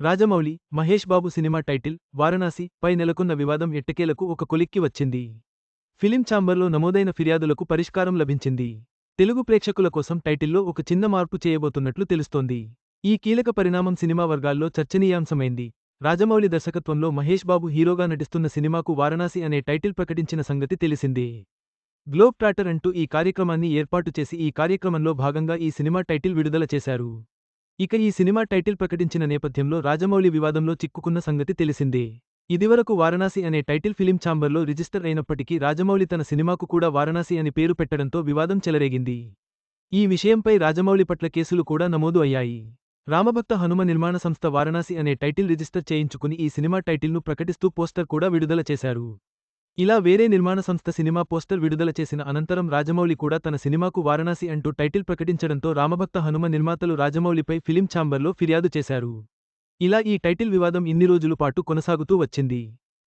Rajamouli Mahesh Babu cinema title Varanasi పై నెలకొన్న వివాదం ఎట్టకేలకు ఒక కొలిక్కి వచ్చింది. ఫిలిం ఛాంబర్లో నమోదైన ఫిర్యాదులకు పరిష్కారం లభించింది. తెలుగు ప్రేక్షకుల కోసం టైటిల్లో ఒక చిన్న మార్పు చేయబోతున్నట్లు తెలుస్తోంది. ఈ కీలక పరిణామం సినిమా వర్గాల్లో చర్చనీయాంశమైంది. రాజమౌళి దర్శకత్వంలో మహేష్ బాబు హీరోగా నటిస్తున్న సినిమాకు వారణాసి అనే టైటిల్ ప్రకటించిన సంగతి తెలిసిందే. గ్లోబ్ ట్రాటర్ అంటూ ఈ కార్యక్రమాన్ని ఏర్పాటు చేసి ఈ కార్యక్రమంలో భాగంగా ఈ సినిమా టైటిల్ విడుదల చేశారు. ఇక ఈ సినిమా టైటిల్ ప్రకటించిన నేపథ్యంలో రాజమౌళి వివాదంలో చిక్కుకున్న సంగతి తెలిసిందే. ఇదివరకు వారణాసి అనే టైటిల్ ఫిలిం ఛాంబర్లో రిజిస్టర్ అయినప్పటికీ రాజమౌళి తన సినిమాకు కూడా వారణాసి అని పేరు పెట్టడంతో వివాదం చెలరేగింది. ఈ విషయంపై రాజమౌళి పట్ల కేసులు కూడా నమోదు అయ్యాయి. రామభక్త హనుమ నిర్మాణ సంస్థ వారణాసి అనే టైటిల్ రిజిస్టర్ చేయించుకుని ఈ సినిమా టైటిల్ను ప్రకటిస్తూ పోస్టర్ కూడా విడుదల చేశారు. ఇలా వేరే నిర్మాణ సంస్థ సినిమా పోస్టర్ విడుదల చేసిన అనంతరం రాజమౌళి కూడా తన సినిమాకు వారణాసి అంటూ టైటిల్ ప్రకటించడంతో రామభక్త హనుమ నిర్మాతలు రాజమౌళిపై ఫిలిం ఛాంబర్లో ఫిర్యాదు చేశారు. ఇలా ఈ టైటిల్ వివాదం ఇన్ని రోజులు పాటు కొనసాగుతూ వచ్చింది.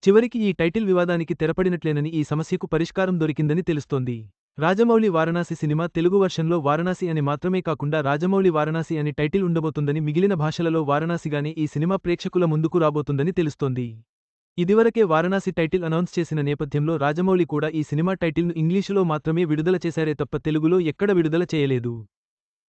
చివరికి ఈ టైటిల్ వివాదానికి తెరపడినట్లేనని ఈ సమస్యకు పరిష్కారం దొరికిందని తెలుస్తోంది. రాజమౌళి వారణాసి సినిమా తెలుగు వర్షన్లో వారణాసి అని మాత్రమే కాకుండా రాజమౌళి వారణాసి అని టైటిల్ ఉండబోతుందని మిగిలిన భాషలలో వారణాసిగానే ఈ సినిమా ప్రేక్షకుల ముందుకు రాబోతుందని తెలుస్తోంది. ఇదివరకే వారణాసి టైటిల్ అనౌన్స్ చేసిన నేపథ్యంలో రాజమౌళి కూడా ఈ సినిమా టైటిల్ను ఇంగ్లీషులో మాత్రమే విడుదల చేశారే తప్ప తెలుగులో ఎక్కడ విడుదల చేయలేదు.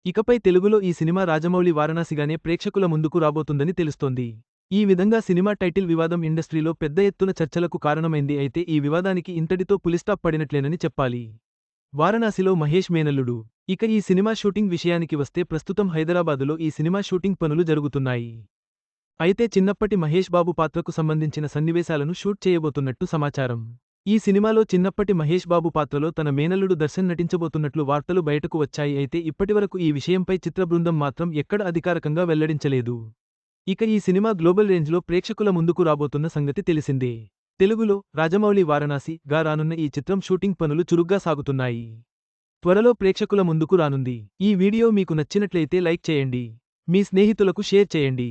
ఇకపై తెలుగులో ఈ సినిమా రాజమౌళి వారణాసిగానే ప్రేక్షకుల ముందుకు రాబోతుందని తెలుస్తోంది. ఈ విధంగా సినిమా టైటిల్ వివాదం ఇండస్ట్రీలో పెద్ద ఎత్తున చర్చలకు కారణమైంది అయితే ఈ వివాదానికి ఇంతటితో పులిస్టాప్ పడినట్లేనని చెప్పాలి. వారణాసిలో మహేష్ మేనల్లుడు. ఇక ఈ సినిమా షూటింగ్ విషయానికి వస్తే ప్రస్తుతం హైదరాబాదులో ఈ సినిమా షూటింగ్ పనులు జరుగుతున్నాయి. అయితే చిన్నప్పటి మహేష్ బాబు పాత్రకు సంబంధించిన సన్నివేశాలను షూట్ చేయబోతున్నట్టు సమాచారం. ఈ సినిమాలో చిన్నప్పటి మహేష్ బాబు పాత్రలో తన మేనల్లుడు దర్శన్ నటించబోతున్నట్లు వార్తలు బయటకు వచ్చాయి అయితే ఇప్పటివరకు ఈ విషయంపై చిత్ర బృందం మాత్రం ఎక్కడ అధికారికంగా వెల్లడించలేదు. ఇక ఈ సినిమా గ్లోబల్ రేంజ్లో ప్రేక్షకుల ముందుకు రాబోతున్న సంగతి తెలిసిందే. తెలుగులో రాజమౌళి వారణాసి గా రానున్న ఈ చిత్రం షూటింగ్ పనులు చురుగ్గా సాగుతున్నాయి. త్వరలో ప్రేక్షకుల ముందుకు రానుంది. ఈ వీడియో మీకు నచ్చినట్లయితే లైక్ చేయండి. మీ స్నేహితులకు షేర్ చేయండి.